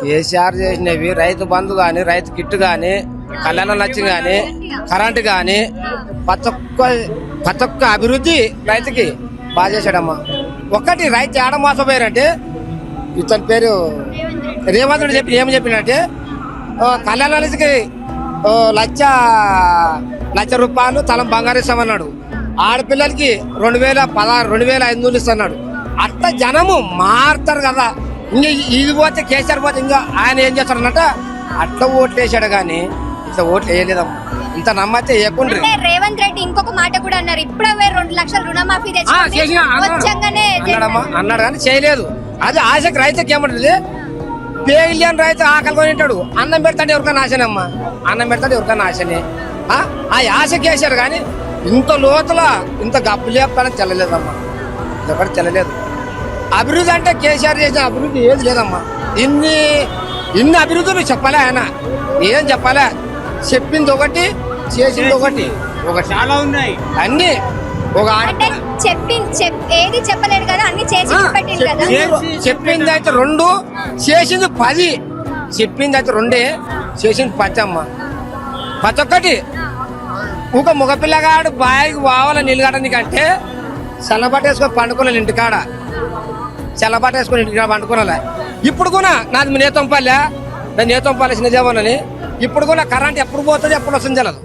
కేసీఆర్ చేసినవి? రైతు బంధు కానీ రైతు కిట్ కానీ కళ్యాణ లక్ష్యం కానీ కరెంటు కానీ ప్రతి ఒక్క ప్రతి ఒక్క అభివృద్ధి రైతుకి బాగా చేశాడమ్మా. ఒకటి రైతు ఏడ మోసపోయారంటే ఇతని పేరు రేవంత్ రెడ్డి చెప్పి ఏం చెప్పినట్టే కళ్యాణ లక్ష్మికి లక్ష లక్ష రూపాయలు తలం బంగారు ఇస్తామన్నాడు. ఆడపిల్లలకి రెండు వేల పదహారు రెండు వేల ఐదు వందలు ఇస్తున్నాడు అట్ట జనము మారుతారు కదా. ఇంకా ఇది పోతే కేసీఆర్ పోతే ఇంకా ఆయన ఏం చేస్తాడన్నట అట్లా ఓట్లు వేసాడు కానీ ఇట్లా ఓట్లు వేయలేదమ్మా. ఇంత నమ్మతే వేయకుండ్రి అంటే రేవంత్ రెడ్డి ఇంకొక మాట కూడా అన్నారు. ఇప్పుడే రెండు లక్షల రుణమాఫీ అన్నాడమ్మా అన్నాడు కానీ చేయలేదు. అది ఆశకి రైతుకి ఏమంటుంది? పేగిలియని రైతు ఆకలి కొని ఉంటాడు అన్నం పెడతాడు ఎవరికైనా ఆశనమ్మా అన్నం పెడతాడు ఎవరికైనా ఆశనే ఆ ఆశకి వేశారు కానీ ఇంత లోతుల ఇంత గబ్బు లేపుతానని తెల్లలేదమ్మా. ఇదొకటి తెల్లలేదు. అభివృద్ధి అంటే కేసీఆర్ చేసిన అభివృద్ధి ఏది లేదమ్మా. ఇన్ని ఇన్ని అభివృద్ధులు చెప్పలే ఆయన. ఏం చెప్పలే? చెప్పింది ఒకటి చేసింది ఒకటి ఒకటి. చాలా ఉన్నాయి. అన్ని ఒక అంటే చెప్పి చెప్ ఏది చెప్పలేడు కదా అన్ని చేసి చెప్పింది- అయితే రెండు చేసింది పది. చెప్పింది అయితే రెండే చేసింది పది అమ్మ. ప్రతి ఒక్కటి. ఒక మగపిల్లగాడు బాయికి పోవాలని నిలగడనికంటే చల్లబట్ట వేసుకొని పండుకోలేదు ఇంటికాడ. చల్లబాట వేసుకుని ఇంటికి పండుకోలే ఇప్పుడు కూడా నాది నేతంపల్లె నేను నేతంపల్లి నిజామని ఇప్పుడు కూడా కరెంట్ ఎప్పుడు పోతుంది ఎప్పుడు వస్తుంది తెలదు.